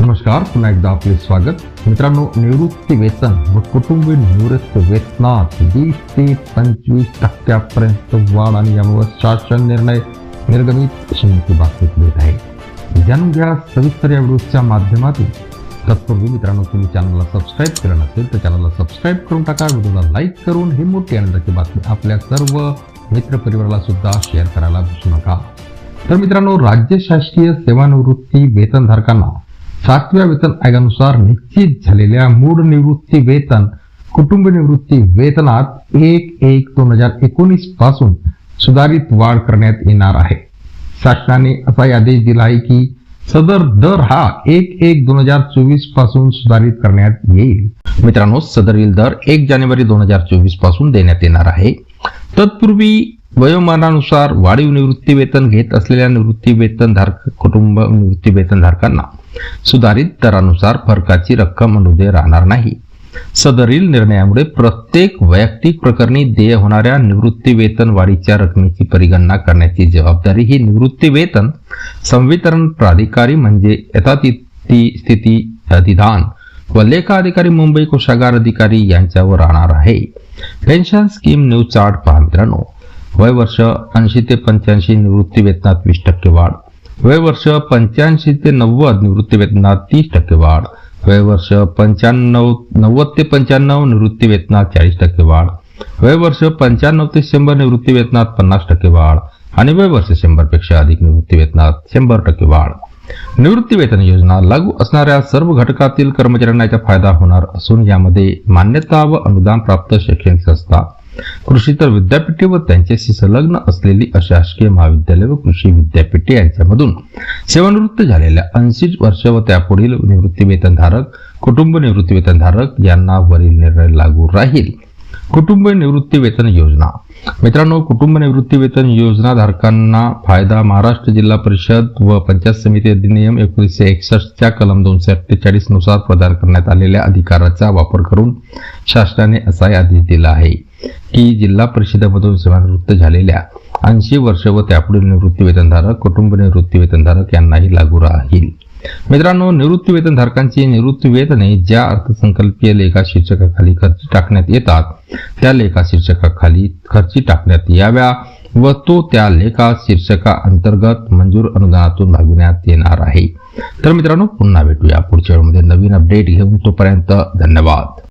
नमस्कार पुन्हा एकदा आपले स्वागत. मित्रांनो निवृत्ती वेतन व कुटुंबीय निवृत्ती वेतनात वीस ते पंचवीस टक्क्यापर्यंत वाढ आणि याबाबत शासन निर्णय निर्गमित अशी मोठी बातमी देत आहे. जाणून घ्या सविस्तर या व्हिडिओच्या माध्यमातून. तत्पूर्वी मित्रांनो तुम्ही चॅनलला सबस्क्राईब केलं नसेल तर चॅनलला सबस्क्राईब करून टाका. व्हिडिओला लाईक करून ही मोठी आनंदाची बातमी आपल्या सर्व मित्रपरिवाराला सुद्धा शेअर करायला विसरू नका. तर मित्रांनो राज्य शासकीय सेवानिवृत्ती वेतनधारकांना सातव्या वेतन आयोगानुसार निश्चित झालेल्या मूळ निवृत्ती वेतन कुटुंब निवृत्ती वेतनात एक एक दोन हजार एकोणीसपासून सुधारित वाढ करण्यात येणार आहे. शासनाने असा आदेश दिला आहे की सदर दर हा एक एक दोन हजार चोवीसपासून सुधारित करण्यात येईल. मित्रांनो सदरील दर एक जानेवारी दोन हजार चोवीसपासून देण्यात येणार आहे. तत्पूर्वी वयोमानानुसार वाढीव निवृत्ती वेतन घेत असलेल्या निवृत्ती वेतन धारक कुटुंब निवृत्ती वेतन धारकांना सुधारित दरानुसार फरकाची रक्कम अनुदय राहणार नाही. सदरील निर्णयामुळे प्रत्येक वैयक्तिक प्रकरणी देय होणाऱ्या निवृत्ती वेतन वाढीच्या रकमेची परिगणना करण्याची जबाबदारी ही निवृत्ती वेतन संवितरण प्राधिकारी म्हणजे यथातिथी स्थिती अधिधान व लेखा अधिकारी मुंबई कोषागार अधिकारी यांच्यावर राहणार आहे. पेन्शन स्कीम न्यूज चार्ट पहा मित्रांनो. वय वर्ष ऐंशी ते पंच्याऐंशी निवृत्ती वेतनात वीस टक्के वाढ. वय वर्ष पंच्याऐंशी ते नव्वद निवृत्तीवेतनात तीस टक्के वाढ वय वर्ष पंच्याण्णव नव्वद ते पंच्याण्णव निवृत्तीवेतनात चाळीस टक्के वाढ वय वर्ष पंच्याण्णव ते शंभर निवृत्तीवेतनात पन्नास टक्के वाढ आणि वय वर्ष शंभरपेक्षा अधिक निवृत्ती वेतनात शंभर टक्के वाढ निवृत्तीवेतन योजना लागू असणाऱ्या सर्व घटकातील कर्मचाऱ्यांना याचा फायदा होणार असून यामध्ये मान्यता व अनुदान प्राप्त शैक्षणिक संस्था कृषीतर विद्यापीठे व त्यांच्याशी संलग्न असलेली अशासकीय महाविद्यालय व कृषी विद्यापीठे यांच्यामधून सेवानिवृत्त झालेल्या ऐंशी वर्ष व त्यापुढील निवृत्तीवेतनधारक कुटुंब निवृत्तीवेतनधारक यांना वरील निर्णय लागू राहील. कुटुंब निवृत्ती वेतन योजना. मित्रांनो कुटुंब निवृत्ती वेतन योजना धारकांना फायदा महाराष्ट्र जिल्हा परिषद व पंचायत समिती अधिनियम एकोणीसशे एकसष्टच्या कलम दोनशे अठ्ठेचाळीसनुसार प्रदान करण्यात आलेल्या अधिकाराचा वापर करून शासनाने असा आदेश दिला आहे. की जिल्हा परिषदेमधून सेवानिवृत्त झालेल्या ऐंशी वर्ष व त्यापुढील निवृत्ती वेतनधारक कुटुंब निवृत्ती वेतनधारक यांनाही लागू राहील. मित्रांनो निवृत्तीवेतनधारकांची निवृत्तीवेतने ज्या अर्थसंकल्पीय लेखा शीर्षकाखाली खर्ची टाकण्यात येतात त्या लेखा शीर्षकाखाली खर्ची टाकण्यात याव्या व तो त्या लेखा शीर्षका अंतर्गत मंजूर अनुदानातून भागविण्यात येणार आहे. तर मित्रांनो पुन्हा भेटूया पुढच्या वेळेमध्ये नवीन अपडेट घेऊन तोपर्यंत धन्यवाद.